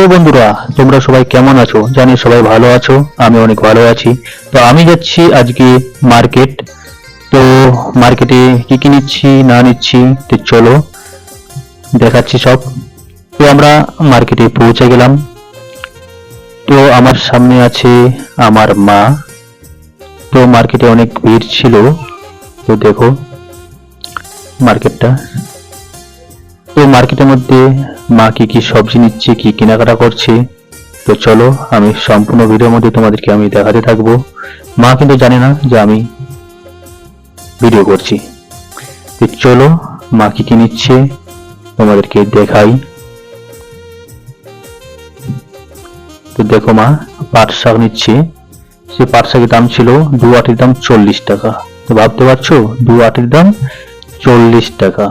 Hello বন্ধুরা, তোমরা সবাই কেমন আছো? জানি সবাই ভালো আছো, আমি অনেক ভালো আছি। তো আমি যাচ্ছি আজকে মার্কেট। তো মার্কেটে কি কি নিচ্ছি, না নিচ্ছি, তো চলো, দেখাচ্ছি সব। তো আমরা মার্কেটে পৌঁছে গেলাম। তো আমার সামনে আছে আমার মা। তো মার্কেটে অনেক ভিড় ছিল। তো দেখো মার্কেটটা। তো মার্কেটের মধ্যে মা কি কি সবজি নিচ্ছে, কি কেনাকাটা করছে, তো চলো আমি সম্পূর্ণ ভিডিওর মধ্যে তোমাদেরকে আমি দেখাতে থাকব। মা কিন্তু জানে না যে আমি ভিডিও করছি। তো চলো মা কি কি নিচ্ছে, তোমাদেরকে দেখাই। তো দেখো মা, পাট শাক নিচ্ছে। সে পাট শাকের দাম ছিল দু আটির দাম চল্লিশ টাকা। তো ভাবতে পারছ? দু আটির দাম চল্লিশ টাকা।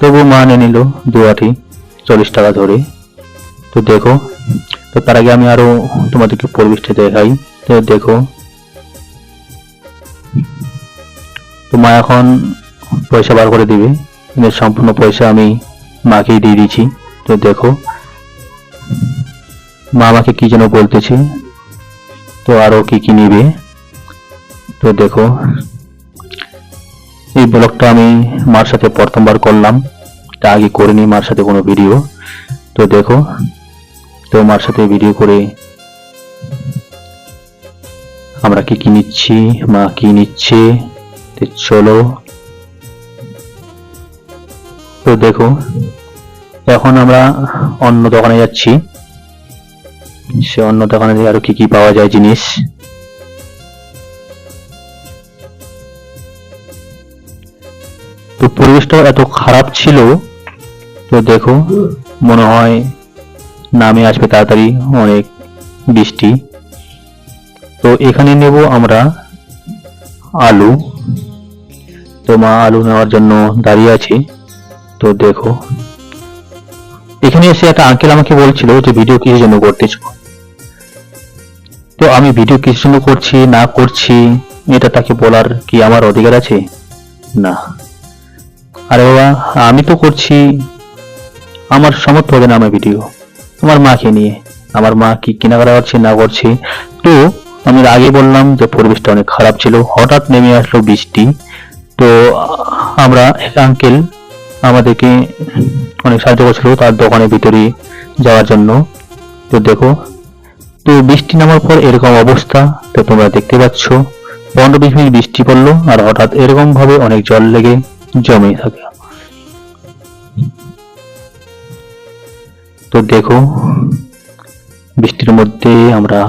তবু মা এনে নিল দু আটি চল্লিশ টাকা ধরে। তো দেখো, তো তার আগে আমি আরও তোমাদেরকে পরিবেশটা দেখাই। তো দেখো, তো মা এখন পয়সা বার করে দিবে। সম্পূর্ণ পয়সা আমি মাকেই দিয়ে দিয়েছি তো দেখো, মা আমাকে কি যেন বলতেছে, তো আরও কি কি নিবে। তো দেখো এই ব্লগটা আমি মার সাথে প্রথমবার করলাম। তা আগে করিনি, মার সাথে কোনো ভিডিও। তো দেখো, তো মার সাথে ভিডিও করে আমরা কি কি নিচ্ছি, মা কি নিচ্ছে চলো। তো দেখো, এখন আমরা অন্য দোকানে যাচ্ছি। সে অন্য দোকানে আরও কি কি পাওয়া যায় জিনিস। তো পরিবেশটা এত খারাপ ছিল, তো দেখো, মনে হয় নামে আসবে তাড়াতাড়ি অনেক বৃষ্টি। তো এখানে নেব আমরা আলু। তো মা আলু নেওয়ার জন্য দাঁড়িয়ে আছি। তো দেখো, এখানে এসে একটা আঙ্কেল আমাকে বলছিল যে ভিডিও কিসের জন্য করতেছ? তো আমি ভিডিও কিসের জন্য করছি, না করছি, এটা তাকে বলার কি আমার অধিকার আছে? না। আরে বাবা, আমি তো করছি আমার সামর্থ্য হবে না আমার ভিডিও। আমার মাকে নিয়ে। আমার মা কি কেনাকাটা করছে না করছে? তো আমি আগে বললাম যে পরিবেশটা অনেক খারাপ ছিল। হঠাৎ নেমে আসলো বৃষ্টি। তো আমরা এক আঙ্কেল আমাদেরকে অনেক সাহায্য করছিল তার দোকানের ভিতরে যাওয়ার জন্য। তো দেখো, তো বৃষ্টি নামার পর এরকম অবস্থা। তো তোমরা দেখতে পাচ্ছ, পনেরো বিশ মিনিট বৃষ্টি পড়ল আর হঠাৎ এরকম ভাবে অনেক জল লেগে জমে থাকে। তো দেখো বৃষ্টির মধ্যে আমরা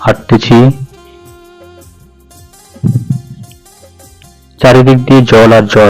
হাঁটতেছি। চারিদিক দিয়ে জল আর জল